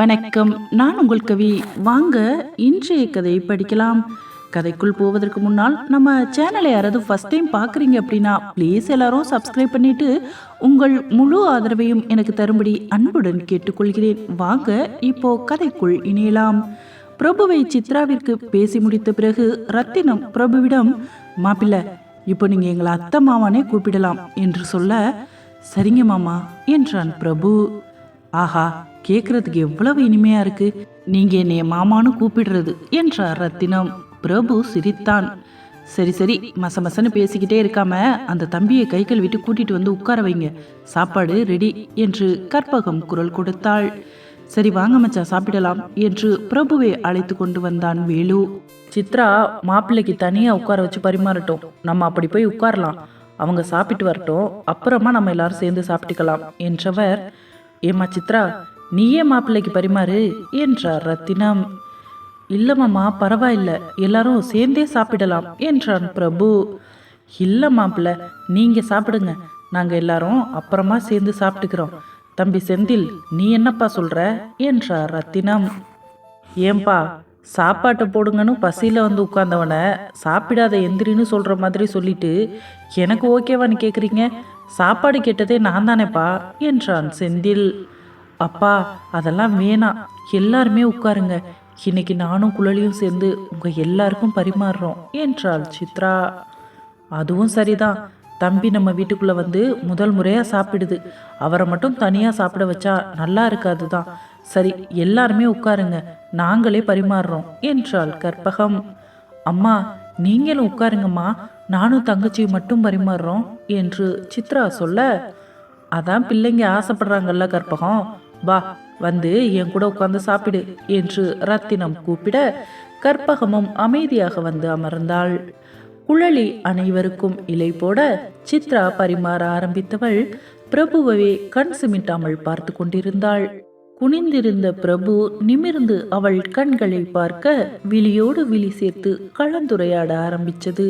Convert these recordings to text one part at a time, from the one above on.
வணக்கம். நான் உங்கள் கவி. வாங்க இன்றைய கதை படிக்கலாம். கதைக்குள் போவதற்கு முன்னால் நம்ம சேனலை யாராவது ஃபர்ஸ்ட் டைம் பார்க்குறீங்க அப்படின்னா ப்ளீஸ் எல்லாரும் சப்ஸ்கிரைப் பண்ணிட்டு உங்கள் முழு ஆதரவையும் எனக்கு தரும்படி அன்புடன் கேட்டுக்கொள்கிறேன். வாங்க இப்போ கதைக்குள் இணையலாம். பிரபுவை சித்ராவிற்கு பேசி முடித்த பிறகு ரத்தினம் பிரபுவிடம் மாப்பிள்ளை இப்போ நீங்க எங்களை அத்தை மாமானே கூப்பிடலாம் என்று சொல்ல சரிங்க மாமா என்றான் பிரபு. ஆஹா கேட்குறதுக்கு எவ்வளவு இனிமையா இருக்கு. நீங்க என்னைய மாமான்னு கூப்பிடுறது என்றார் ரத்தினம். பிரபு சிரித்தான். சரி சரி மச மசன்னு பேசிக்கிட்டே இருக்காம அந்த தம்பியை கை கழுவிட்டு கூட்டிட்டு வந்து உட்கார வைங்க. சாப்பாடு ரெடி என்று கற்பகம் குரல் கொடுத்தாள். சரி வாங்க மச்சா சாப்பிடலாம் என்று பிரபுவை அழைத்து கொண்டு வந்தான் வேலு. சித்ரா மாப்பிள்ளைக்கு தனியா உட்கார வச்சு பரிமாறட்டும். நம்ம அப்படி போய் உட்காரலாம். அவங்க சாப்பிட்டு வரட்டும். அப்புறமா நம்ம எல்லாரும் சேர்ந்து சாப்பிட்டுக்கலாம் என்றவர். ஏம்மா சித்ரா நீயே மாப்பிள்ளைக்கு பரிமாறு என்றார் ரத்தினம். இல்லம்மாம்மா பரவாயில்ல எல்லாரும் சேர்ந்தே சாப்பிடலாம் என்றான் பிரபு. இல்ல மாப்பிள்ள நீங்க சாப்பிடுங்க நாங்க எல்லாரும் அப்புறமா சேர்ந்து சாப்பிட்டுக்கிறோம். தம்பி செந்தில் நீ என்னப்பா சொல்ற என்றார் ரத்தினம். ஏன்பா சாப்பாட்டை போடுங்கன்னு பசியில் வந்து உட்கார்ந்தவனை சாப்பிடாத எந்திரின்னு சொல்கிற மாதிரி சொல்லிட்டு எனக்கு ஓகேவான்னு கேட்குறீங்க சாப்பாடு கேட்டதே நான் தானேப்பா என்றான் செந்தில். அப்பா அதெல்லாம் வேணாம் எல்லாருமே உட்காருங்க. இன்னைக்கு நானும் குழலியும் சேர்ந்து உங்கள் எல்லாருக்கும் பரிமாறுறோம் என்றாள் சித்ரா. அதுவும் சரிதான். தம்பி நம்ம வீட்டுக்குள்ள வந்து முதல் முறையா சாப்பிடுது. அவரை மட்டும் தனியா சாப்பிட வச்சா நல்லா இருக்காது தான் சரி எல்லாருமே உட்காருங்க. நாங்களே பரிமாறுறோம் என்றாள் கற்பகம். அம்மா நீங்களும் உட்காருங்கம்மா. நானும் தங்கச்சியும் மட்டும் பரிமாறுறோம் என்று சித்ரா சொல்ல. அதான் பிள்ளைங்க ஆசைப்படுறாங்கல்ல கற்பகம். வா வந்து என் கூட உட்கார்ந்து சாப்பிடு என்று ரத்தினம் கூப்பிட கற்பகமும் அமைதியாக வந்து அமர்ந்தாள். குழலி அனைவருக்கும் இலை போட சித்ரா பரிமாற ஆரம்பித்தவள் பிரபுவை கண் சிமிட்டாமல் பார்த்து கொண்டிருந்தாள். குனிந்திருந்த பிரபு நிமிர்ந்து அவள் கண்களை பார்க்க விழியோடு விழி சேர்த்து கலந்துரையாட ஆரம்பிச்சது.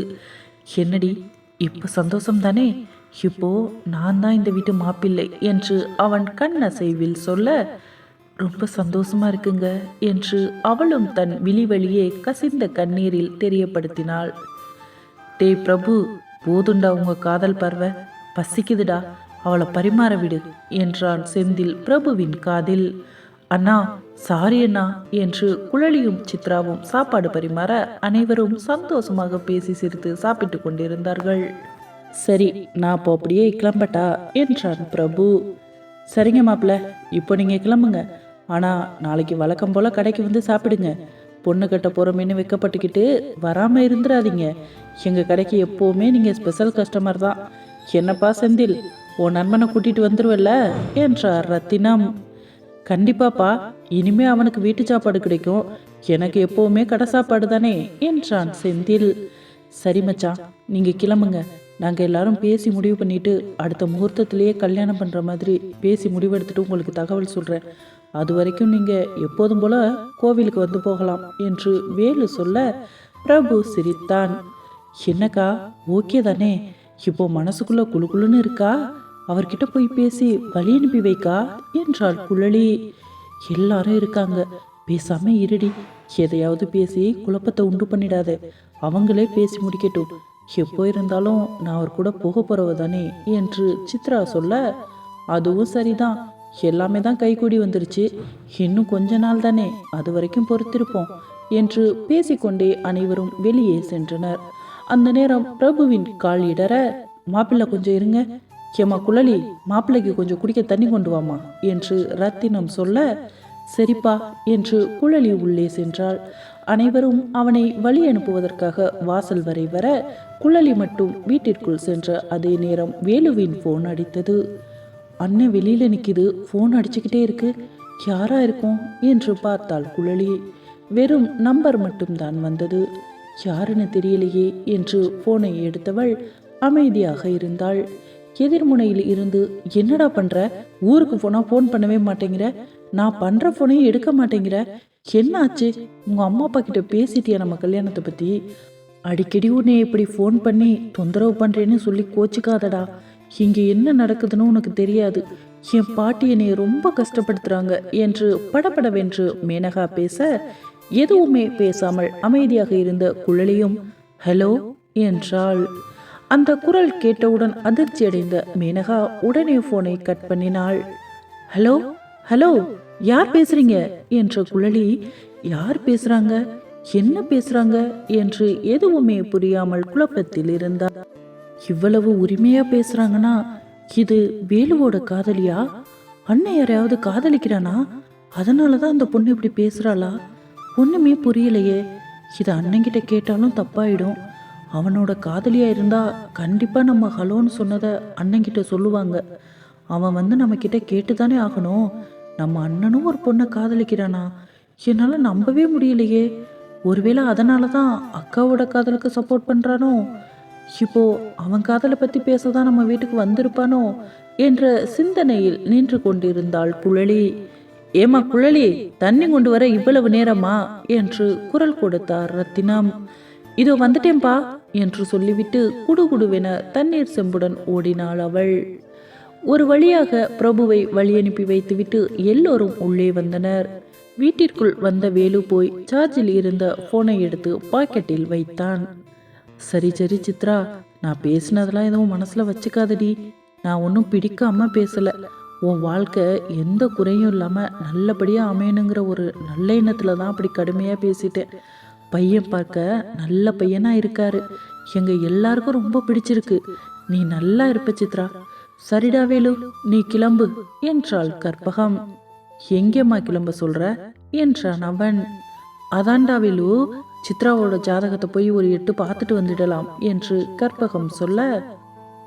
என்னடி இப்ப சந்தோஷம் தானே இப்போ நான் தான் இந்த வீட்டு மாப்பிள்ளை என்று அவன் கண் அசைவில் சொல்ல ரொம்ப சந்தோஷமா இருக்குங்க என்று அவளும் தன் விழி வழியே கசிந்த கண்ணீரில் தெரியப்படுத்தினாள். டே பிரபு போதுண்டா உங்க காதல் பர்வ பசிக்குதுடா. அவளை பரிமாற விடு என்றான் செந்தில் பிரபுவின் காதில். அண்ணா சாரி அண்ணா என்று குழலியும் சித்ராவும் சாப்பாடு பரிமாற அனைவரும் சந்தோஷமாக பேசி சிரித்து சாப்பிட்டு கொண்டிருந்தார்கள். சரி நான் இப்போ அப்படியே கிளம்பட்டா? என்றான் பிரபு. சரிங்க மாப்பிள்ள இப்போ நீங்க கிளம்புங்க. ஆனா நாளைக்கு வழக்கம் போல கடைக்கு வந்து சாப்பிடுங்க. பொண்ணு கட்ட போறோமேனு வைக்கப்பட்டுக்கிட்டு வராம இருந்துடாதீங்க எங்க கடைக்கு எப்பவுமே நீங்க ஸ்பெஷல் கஸ்டமர் தான். என்னப்பா செந்தில் உன் நண்பனை கூட்டிட்டு வந்துருவல்ல? என்றார் ரத்தினம். கண்டிப்பாப்பா இனிமே அவனுக்கு வீட்டு சாப்பாடு கிடைக்கும். எனக்கு எப்பவுமே கடை சாப்பாடு தானே? என்றான் செந்தில். சரி மச்சான் நீங்க கிளம்புங்க. நாங்கள் எல்லாரும் பேசி முடிவு பண்ணிட்டு அடுத்த முகூர்த்தத்திலேயே கல்யாணம் பண்ணுற மாதிரி பேசி முடிவெடுத்துட்டு உங்களுக்கு தகவல் சொல்கிறேன் அது வரைக்கும் நீங்கள் எப்போதும் போல கோவிலுக்கு வந்து போகலாம் என்று வேலு சொல்ல பிரபு சிரித்தான். என்னக்கா? ஓகே தானே? இப்போ மனசுக்குள்ள குளுகுளுன்னு இருக்கா? அவர்கிட்ட போய் பேசி வழி அனுப்பி வைக்கா? என்றாள் குழலி. எல்லாரும் இருக்காங்க. பேசாம இருடி. எதையாவது பேசி குழப்பத்தை உண்டு பண்ணிடாத. அவங்களே பேசி முடிக்கட்டும். எப்போ இருந்தாலும் நான் அவர் கூட போக போறவ தானே? என்று சித்ரா சொல்ல அதுவும் சரிதான். எல்லாமே தான் கைகூடி வந்துருச்சு. இன்னும் கொஞ்ச நாள் தானே. அது வரைக்கும் பொறுத்திருப்போம். என்று பேசிக்கொண்டே அனைவரும் வெளியே சென்றனர். அந்த நேரம் பிரபுவின் கால் இடற மாப்பிள்ளை கொஞ்சம் இருங்க. ஏமா குழலி மாப்பிள்ளைக்கு கொஞ்சம் குடிக்க தண்ணி கொண்டு வாமா என்று ரத்தினம் சொல்ல சரிப்பா என்று குழலி உள்ளே சென்றாள். அனைவரும் அவனை வழி அனுப்புவதற்காக வாசல் வரை வர குழலி மட்டும் வீட்டிற்குள் சென்ற அதே நேரம் வேலுவின் போன் அடித்தது. அண்ணன் வெளியில நிக்குது. போன் அடிச்சுக்கிட்டே இருக்கு. யாரா இருக்கும்? என்று பார்த்தாள் குழலி. வெறும் நம்பர் மட்டும்தான் வந்தது. யாருன்னு தெரியலையே என்று போனை எடுத்தவள் அமைதியாக இருந்தாள். எதிர்முனையில் இருந்து என்னடா பண்ற? ஊருக்கு போனா ஃபோன் பண்ணவே மாட்டேங்கிற. நான் பண்ற போனையும் எடுக்க மாட்டேங்கிற. என்ன ஆச்சு? உங்க அம்மா அப்பா கிட்ட பேசிட்டியா நம்ம கல்யாணத்தை பத்தி? அடிக்கடி உன்னை இப்படி ஃபோன் பண்ணி தொந்தரவு பண்றேன்னு சொல்லி கோச்சிக்காதடா. இங்க என்ன நடக்குதுன்னு உனக்கு தெரியாது. என் பாட்டி என்னை ரொம்ப கஷ்டப்படுத்துறாங்க என்று படபடவென்று மேனகா பேச எதுவுமே பேசாமல் அமைதியாக இருந்த குழலியும் ஹலோ? என்றாள். அந்த குரல் கேட்டவுடன் அதிர்ச்சியடைந்த மேனகா உடனே போனை கட் பண்ணினாள். ஹலோ ஹலோ யார் பேசுறீங்க? என்ற குழலி யார் பேசுறாங்க? என்ன பேசுறாங்க? என்று எதுவுமே புரியாமல் குழப்பத்தில் இருந்தார் இவ்வளவு உரிமையா பேசுறாங்கன்னா இது வேலுவோட காதலியா? அண்ணன் யாரையாவது காதலிக்கிறானா? அதனால தான் அந்த பொண்ணு இப்படி பேசுறாளா? ஒண்ணுமே புரியலையே. இது அண்ணன்கிட்ட கேட்டாலும் தப்பாயிடும். அவனோட காதலியா இருந்தா கண்டிப்பா நம்ம ஹலோன்னு சொன்னதை அண்ணன்கிட்ட சொல்லுவாங்க. அவன் வந்து நம்ம கிட்ட கேட்டுதானே ஆகணும். நம்ம அண்ணனும் ஒரு பொண்ணை காதலிக்கிறானா? என்னால நம்பவே முடியலையே. ஒருவேளை அதனால தான் அக்காவோட காதலுக்கு சப்போர்ட் பண்றானோ? இப்போ அவன் காதலை பத்தி பேசதான் நம்ம வீட்டுக்கு வந்திருப்பானோ? என்ற சிந்தனையில் நின்று கொண்டிருந்தாள் குழலி ஏமா குழலி தண்ணி கொண்டு வர இவ்வளவு நேரமா? என்று குரல் கொடுத்தார் ரத்தினம். இதோ வந்துட்டேன்பா என்று சொல்லிவிட்டு குடுகுடுவென தண்ணீர் செம்புடன் ஓடினாள் அவள். ஒரு வழியாக பிரபுவை வழியனுப்பி வைத்துவிட்டு எல்லோரும் உள்ளே வந்தனர். வீட்டிற்குள் வந்த வேலு போய் சார்ஜில் இருந்த போனை எடுத்து பாக்கெட்டில் வைத்தான். சரி சரி சித்ரா நான் பேசினதெல்லாம் எதுவும் மனசுல வச்சுக்காதடி. நான் ஒன்றும் பிடிக்காம பேசல. உன் வாழ்க்கை எந்த குறையும் இல்லாமல் நல்லபடியாக அமையணுங்கிற ஒரு நல்ல எண்ணத்துல தான் அப்படி கடுமையாக பேசிட்டேன். பையன் பார்க்க நல்ல பையனா இருக்காரு. எங்க எல்லாருக்கும் ரொம்ப பிடிச்சிருக்கு. நீ நல்லா இருப்ப சித்ரா. சரிடா வேலு நீ கிளம்பு என்றாள் கற்பகம். எங்கேம்மா கிளம்ப சொல்ற? என்றான் அவன். அதான்டா வேலு சித்ராவோட ஜாதகத்தை போய் ஒரு எட்டு பார்த்துட்டு வந்துடலாம் என்று கற்பகம் சொல்ல.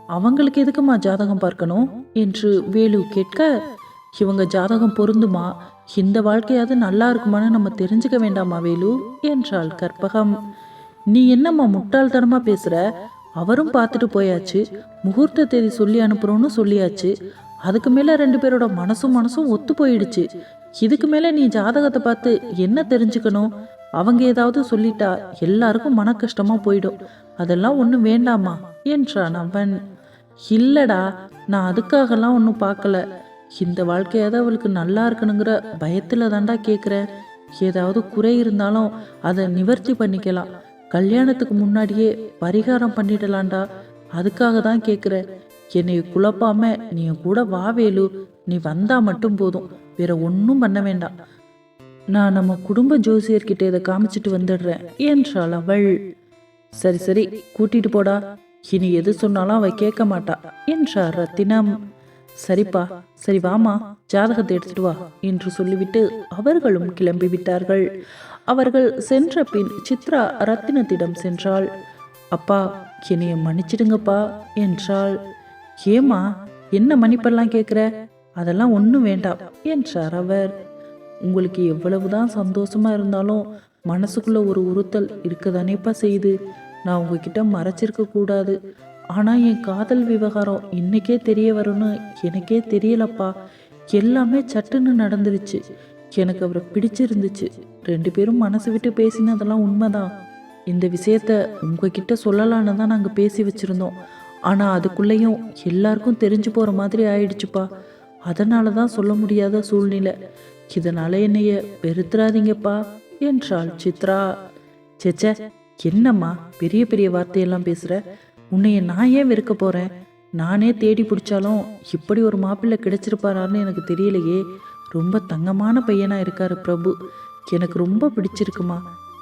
அவங்களுக்கு எதுக்குமா ஜாதகம் பார்க்கணும்? என்று வேலு கேட்க இவங்க ஜாதகம் பொருந்துமா? இந்த வாழ்க்கையாவது நல்லா இருக்குமான்னு நம்ம தெரிஞ்சுக்க வேண்டாமா வேலு? என்றாள் கற்பகம். நீ என்னம்மா முட்டாள்தனமா பேசுற? அவரும் பார்த்துட்டு போயாச்சு. முகூர்த்த தேதி சொல்லி அனுப்புறோன்னு சொல்லியாச்சு. அதுக்கு மேல ரெண்டு பேரோட மனசும் மனசும் ஒத்து போயிடுச்சு. இதுக்கு மேல நீ ஜாதகத்தை பார்த்து என்ன தெரிஞ்சுக்கணும்? அவங்க ஏதாவது சொல்லிட்டா எல்லாருக்கும் மன கஷ்டமா போயிடும். அதெல்லாம் ஒன்றும் வேண்டாமா? என்றான் அவன். இல்லடா நான் அதுக்காகலாம் ஒன்றும் பார்க்கல. இந்த வாழ்க்கையாவது அவளுக்கு நல்லா இருக்கணுங்கிற பயத்தில் தாண்டா கேட்குறேன் ஏதாவது குறை இருந்தாலும் அதை நிவர்த்தி பண்ணிக்கலாம். கல்யாணத்துக்கு முன்னாடியே பரிகாரம் பண்ணிடலாண்டா அதுக்காக தான் கேட்குறேன் என்னை குழப்பாம நீ என் கூட வாவேலு நீ வந்தா மட்டும் போதும். வேற ஒன்றும் பண்ண வேண்டாம். நான் நம்ம குடும்ப ஜோசியர்கிட்ட இதை காமிச்சிட்டு வந்துடுறேன் என்றாள் அவள். சரி சரி கூட்டிட்டு போடா. இனி எது சொன்னாலும் அவ கேட்க மாட்டா என்றார் ரத்தினம். சரிப்பா சரி வாமா ஜாதகத்தை எடுத்துட்டு வா என்று சொல்லிவிட்டு அவர்களும் கிளம்பி விட்டார்கள் அவர்கள் சென்ற பின் சித்ரா ரத்தினத்திடம் சென்றாள். அப்பா என்னைய மன்னிச்சிடுங்கப்பா என்றாள். ஏமா என்ன மன்னிப்பெல்லாம் கேட்குற? அதெல்லாம் ஒன்றும் வேண்டாம் என்றார் அவர். உங்களுக்கு எவ்வளவுதான் சந்தோஷமா இருந்தாலும் மனசுக்குள்ள ஒரு உறுத்தல் இருக்கதானேப்பா செய்யுது. நான் உங்ககிட்ட மறைச்சிருக்க கூடாது ஆனால் என் காதல் விவகாரம் இன்னைக்கே தெரிய வரும்னு எனக்கே தெரியலப்பா. எல்லாமே சட்டுன்னு நடந்துருச்சு. எனக்கு அவரை பிடிச்சிருந்துச்சு. ரெண்டு பேரும் மனசு விட்டு பேசினதெல்லாம் உண்மைதான். இந்த விஷயத்த உங்ககிட்ட சொல்லலான்னு தான் நாங்கள் பேசி வச்சிருந்தோம். ஆனால் அதுக்குள்ளேயும் எல்லாருக்கும் தெரிஞ்சு போகிற மாதிரி ஆயிடுச்சுப்பா. அதனால தான் சொல்ல முடியாத சூழ்நிலை. இதனால் என்னைய பெருத்துறாதீங்கப்பா என்றாள் சித்ரா. சேச்சே என்னம்மா பெரிய பெரிய வார்த்தையெல்லாம் பேசுகிற உன்னைய நான் ஏன் வெறுக்க போறேன்? நானே தேடி பிடிச்சாலும் இப்படி ஒரு மாப்பிள்ளை கிடைச்சிருப்பாரான்னு எனக்கு தெரியலையே. ரொம்ப தங்கமான பையனா இருக்காரு பிரபு. எனக்கு ரொம்ப பிடிச்சிருக்குமா.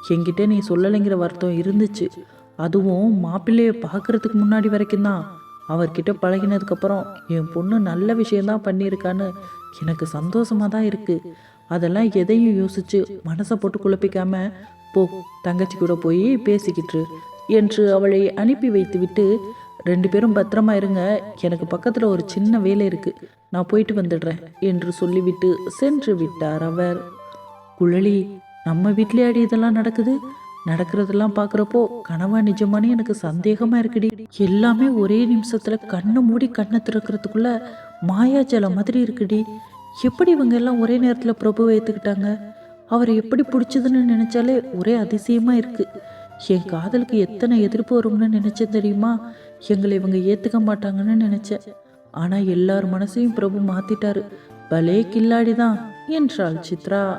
என்கிட்ட நீ சொல்லலைங்கிற வருத்தம் இருந்துச்சு. அதுவும் மாப்பிள்ளையை பார்க்கறதுக்கு முன்னாடி வரைக்கும் தான். அவர்கிட்ட பழகினதுக்கப்புறம் என் பொண்ணு நல்ல விஷயம்தான் பண்ணியிருக்கான்னு எனக்கு சந்தோஷமாக தான் இருக்குது அதெல்லாம் எதையும் யோசிச்சு மனசை போட்டு குழப்பிக்காம போ தங்கச்சி கூட போய் பேசிக்கிட்டு என்று அவளை அனுப்பி வைத்துவிட்டு ரெண்டு பேரும் பத்திரமா இருங்க. எனக்கு பக்கத்துல ஒரு சின்ன வேலை இருக்கு. நான் போயிட்டு வந்துடுறேன் என்று சொல்லிவிட்டு சென்று விட்டார் அவர். குழலி நம்ம வீட்லயாடி இதெல்லாம் நடக்குது. நடக்கிறதெல்லாம் பார்க்குறப்போ கனவா நிஜமானே எனக்கு சந்தேகமா இருக்குடி. எல்லாமே ஒரே நிமிஷத்துல கண்ணை மூடி கண்ணை திறக்கிறதுக்குள்ள மாயாஜலம் மாதிரி இருக்குடி. எப்படி இவங்க எல்லாம் ஒரே நேரத்துல பிரபு ஏத்துக்கிட்டாங்க? அவரை எப்படி பிடிச்சதுன்னு நினைச்சாலே ஒரே அதிசயமா இருக்கு. என் காதலுக்கு எத்தனை எதிர்ப்பு வரும்னு நினைச்சேன் தெரியுமா? எங்களை இவங்க ஏத்துக்க மாட்டாங்கன்னு நினைச்சேன். ஆனா எல்லார் மனசையும் பிரபு மாத்திட்டாரு. பலே கில்லாடி தான் என்றாள் சித்ரா.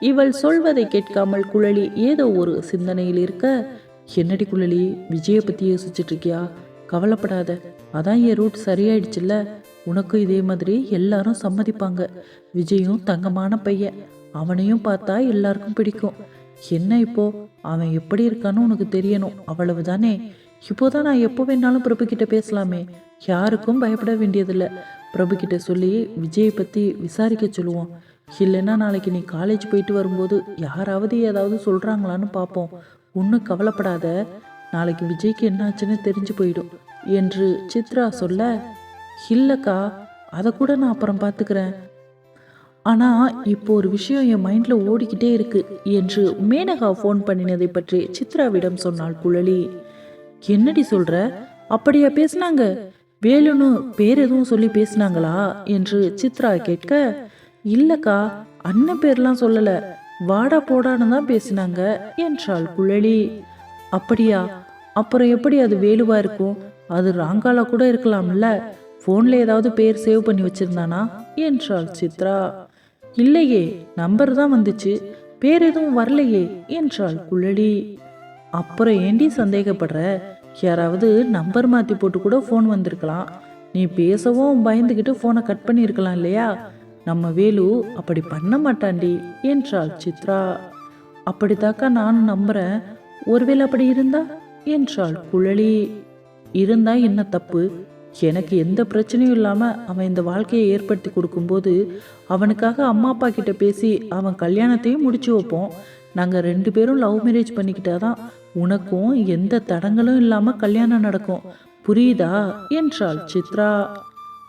இவள் சொல்வதை கேட்காமல் குழலி ஏதோ ஒரு சிந்தனையில் இருக்க என்னடி குழலி விஜயை பத்தி யோசிச்சுட்டு இருக்கியா கவலைப்படாத. அதான் என் ரூட் சரியாயிடுச்சுல்ல. உனக்கும் இதே மாதிரி எல்லாரும் சம்மதிப்பாங்க. விஜயும் தங்கமான பையன். அவனையும் பார்த்தா எல்லாருக்கும் பிடிக்கும். என்ன இப்போ? அவன் எப்படி இருக்கான்னு உனக்கு தெரியணும். அவ்வளவு தானே இப்போதான் நான் எப்போ வேணாலும் பிரபு கிட்ட பேசலாமே. யாருக்கும் பயப்பட வேண்டியதில்லை. பிரபு கிட்ட சொல்லி விஜயை பத்தி விசாரிக்க சொல்லுவோம். இல்லைன்னா நாளைக்கு நீ காலேஜ் போயிட்டு வரும்போது யாராவது ஏதாவது சொல்றாங்களான்னு பார்ப்போம். ஒன்றும் கவலைப்படாத. நாளைக்கு விஜய்க்கு என்னாச்சுன்னு தெரிஞ்சு போயிடும். என்று சித்ரா சொல்ல இல்லைக்கா அதை கூட நான் அப்புறம் பார்த்துக்கிறேன் ஆனால் இப்போ ஒரு விஷயம் என் மைண்டில் ஓடிக்கிட்டே இருக்கு என்று மேனகா ஃபோன் பண்ணினதை பற்றி சித்ராவிடம் சொன்னாள் குழலி. என்னடி சொல்ற? அப்படியா பேசினாங்க? வேலுன்னு பேர் எதுவும் சொல்லி பேசுனாங்களா? என்று சித்ரா கேட்க இல்லக்கா அண்ணன் பேர்லாம் சொல்லல. வாடா போடான்னு தான் பேசினாங்க என்றாள் குழலி. அப்படியா? அப்புறம் எப்படி அது வேலுவா இருக்கும்? அது ராங்காலா கூட இருக்கலாம்ல. ஃபோன்ல ஏதாவது பேர் சேவ் பண்ணி வச்சிருந்தானா? என்றாள் சித்ரா. இல்லையே நம்பர் தான் வந்துச்சு. பேர் எதுவும் வரலையே என்றாள் குள்ளடி. அப்புறம் ஏண்டி சந்தேகப்படுற? யாராவது நம்பர் மாற்றி போட்டு கூட ஃபோன் வந்திருக்கலாம். நீ பேசவும் பயந்துக்கிட்டு ஃபோனை கட் பண்ணியிருக்கலாம் இல்லையா? நம்ம வேலு அப்படி பண்ண மாட்டாண்டி என்றாள் சித்ரா. அப்படித்தாக்கா நானும் நம்புறேன். ஒருவேளை அப்படி இருந்தா? என்றாள் குழலி இருந்தா என்ன தப்பு? எனக்கு எந்த பிரச்சனையும் இல்லாமல் அவன் இந்த வாழ்க்கையை ஏற்படுத்தி கொடுக்கும்போது அவனுக்காக அம்மா அப்பா கிட்ட பேசி அவன் கல்யாணத்தையும் முடிச்சு வைப்போம். நாங்கள் ரெண்டு பேரும் லவ் மேரேஜ் பண்ணிக்கிட்டாதான் உனக்கும் எந்த தடங்களும் இல்லாமல் கல்யாணம் நடக்கும். புரியுதா? என்றாள் சித்ரா.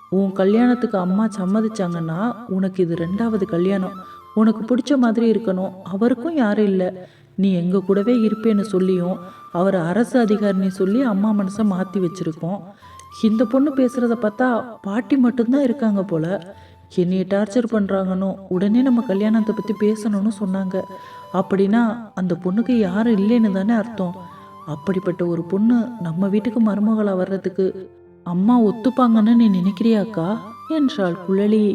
உன் கல்யாணத்துக்கு அம்மா சம்மதிச்சாங்கன்னா உனக்கு இது ரெண்டாவது கல்யாணம். உனக்கு பிடிச்ச மாதிரி இருக்கணும். அவருக்கும் யாரும் இல்லை. நீ எங்கள் கூடவே இருப்பேன்னு சொல்லியும் அவர் அரசு அதிகாரினி சொல்லி அம்மா மனசை மாற்றி வச்சுருக்கோம். இந்த பொண்ணு பேசுறத பார்த்தா பாட்டி மட்டும்தான் இருக்காங்க போல. என்னையை டார்ச்சர் பண்ணுறாங்கன்னு உடனே நம்ம கல்யாணத்தை பற்றி பேசணும்னு சொன்னாங்க. அப்படின்னா அந்த பொண்ணுக்கு யாரும் இல்லைன்னு தானே அர்த்தம். அப்படிப்பட்ட ஒரு பொண்ணு நம்ம வீட்டுக்கு மருமகளாக வர்றதுக்கு அம்மா ஒத்துப்பாங்கன்னு நீ நினைக்கிறியாக்கா? என்றாள் குழலி.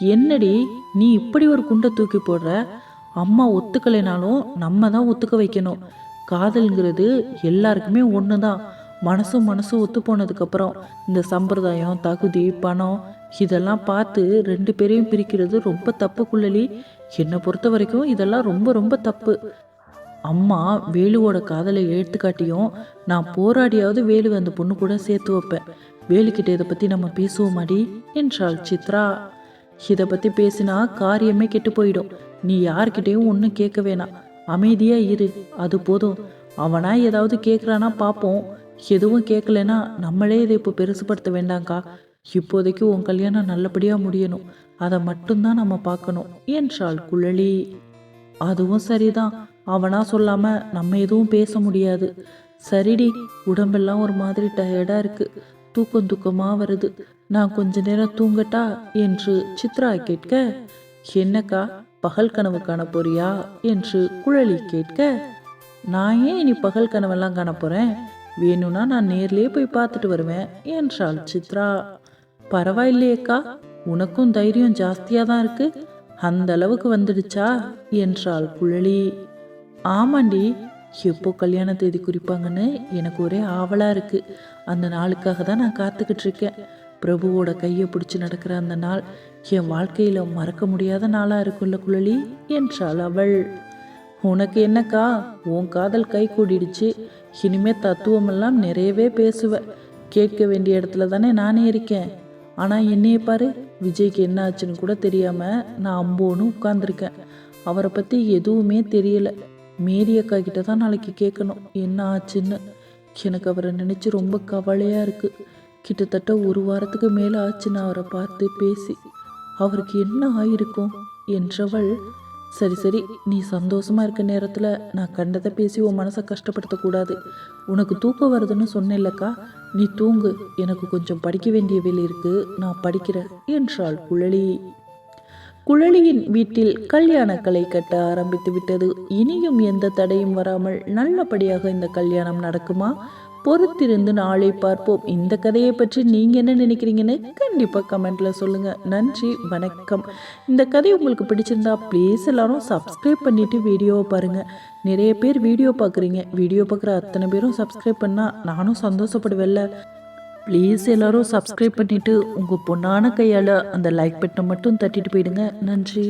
என்னடி நீ இப்படி ஒரு குண்டை தூக்கி போடுற? அம்மா ஒத்துக்கலைனாலும் நம்ம தான் ஒத்துக்க வைக்கணும். காதல்ங்கிறது எல்லாருக்குமே ஒன்று தான் மனசும் மனசும் ஒத்து போனதுக்கப்புறம் இந்த சம்பிரதாயம் தகுதி பணம் இதெல்லாம் பார்த்து ரெண்டு பேரையும் பிரிக்கிறது ரொம்ப தப்பு குள்ளலி. என்னை பொறுத்த வரைக்கும் இதெல்லாம் ரொம்ப ரொம்ப தப்பு. அம்மா வேலுவோட காதலை எடுத்துக்காட்டியும் நான் போராடியாவது வேலு அந்த பொண்ணு கூட சேர்த்து வைப்பேன். வேலுக்கிட்ட இதை பற்றி நம்ம பேசுவோமாடி? என்றாள் சித்ரா. இதை பற்றி பேசினா காரியமே கெட்டு போயிடும். நீ யார்கிட்டயும் ஒன்றும் கேட்க வேணாம். அமைதியாக இரு. அது போதும். அவனா ஏதாவது கேட்குறானா பார்ப்போம் எதுவும் கேட்கலனா நம்மளே இதை இப்போ பெருசுப்படுத்த வேண்டாங்க்கா இப்போதைக்கு உன் கல்யாணம் நல்லபடியாக முடியணும். அதை மட்டும்தான் நம்ம பார்க்கணும். என்றாள் குழலி. அதுவும் சரிதான். அவனா சொல்லாம நம்ம எதுவும் பேச முடியாது. சரிடி உடம்பெல்லாம் ஒரு மாதிரி டயர்டா இருக்கு. தூக்கம் தூக்கமாக வருது. நான் கொஞ்ச நேரம் தூங்கட்டா? என்று சித்ரா கேட்க என்னக்கா பகல் கனவு காண போறியா? என்று குழலி கேட்க நான் ஏன் இனி பகல் கனவெல்லாம் காண போறேன்? வேணும்னா நான் நேர்லேயே போய் பார்த்துட்டு வருவேன் என்றாள் சித்ரா. பரவாயில்லையேக்கா உனக்கும் தைரியம் ஜாஸ்தியாக தான் இருக்கு. அந்த அளவுக்கு வந்துடுச்சா என்றாள் குழலி ஆமாண்டி எப்போ கல்யாண தேதி குறிப்பாங்கன்னு எனக்கு ஒரே ஆவலாக இருக்கு. அந்த நாளுக்காக தான் நான் காத்துக்கிட்டு இருக்கேன். பிரபுவோட கையை பிடிச்சி நடக்கிற அந்த நாள் என் வாழ்க்கையில் மறக்க முடியாத நாளாக இருக்குல்ல குழலி என்றாள் அவள். உனக்கு என்னக்கா உன் காதல் கை கூடிடுச்சு. இனிமே தத்துவமெல்லாம் நிறையவே பேசுவ. கேட்க வேண்டிய இடத்துல தானே நானே இருக்கேன். ஆனால் என்னைய பாரு விஜய்க்கு என்ன ஆச்சுன்னு கூட தெரியாம நான் அம்போன்னு உட்காந்துருக்கேன் அவரை பற்றி எதுவுமே தெரியல. மேரி அக்கா கிட்ட தான் நாளைக்கு கேட்கணும் என்ன ஆச்சுன்னு. எனக்கு அவரை நினச்சி ரொம்ப கவலையாக இருக்குது கிட்டத்தட்ட ஒரு வாரத்துக்கு மேலே ஆச்சு நான் அவரை பார்த்து பேசி. அவருக்கு என்ன ஆயிருக்கும் என்றவள் சரி சரி. நீ சந்தோஷமா இருக்க நேரத்துல நான் கண்டதை பேசி உன் மனசை கஷ்டப்படுத்தக்கூடாது. உனக்கு தூக்கம் வருதுன்னு சொன்னேன்லக்கா. நீ தூங்கு. எனக்கு கொஞ்சம் படிக்க வேண்டிய வேலை இருக்கு. நான் படிக்கிறேன் என்றாள் குழலி. குழலியின் வீட்டில் கல்யாண கலை கட்ட ஆரம்பித்து விட்டது. இனியும் எந்த தடையும் வராமல் நல்லபடியாக இந்த கல்யாணம் நடக்குமா? பொறுத்திருந்து நாளை பார்ப்போம். இந்த கதையை பற்றி நீங்கள் என்ன நினைக்கிறீங்கன்னு கண்டிப்பாக கமெண்ட்டில் சொல்லுங்கள் நன்றி வணக்கம். இந்த கதை உங்களுக்கு பிடிச்சிருந்தா ப்ளீஸ் எல்லாரும் சப்ஸ்கிரைப் பண்ணிவிட்டு வீடியோவை பாருங்கள் நிறைய பேர் வீடியோ பார்க்குறீங்க. வீடியோ பார்க்குற அத்தனை பேரும் சப்ஸ்கிரைப் பண்ணால் நானும் சந்தோஷப்படுவேல்ல ப்ளீஸ் எல்லாரும் சப்ஸ்கிரைப் பண்ணிவிட்டு உங்கள் பொண்ணான கையால் அந்த லைக் பட்டனை மட்டும் தட்டிட்டு போயிடுங்க. நன்றி.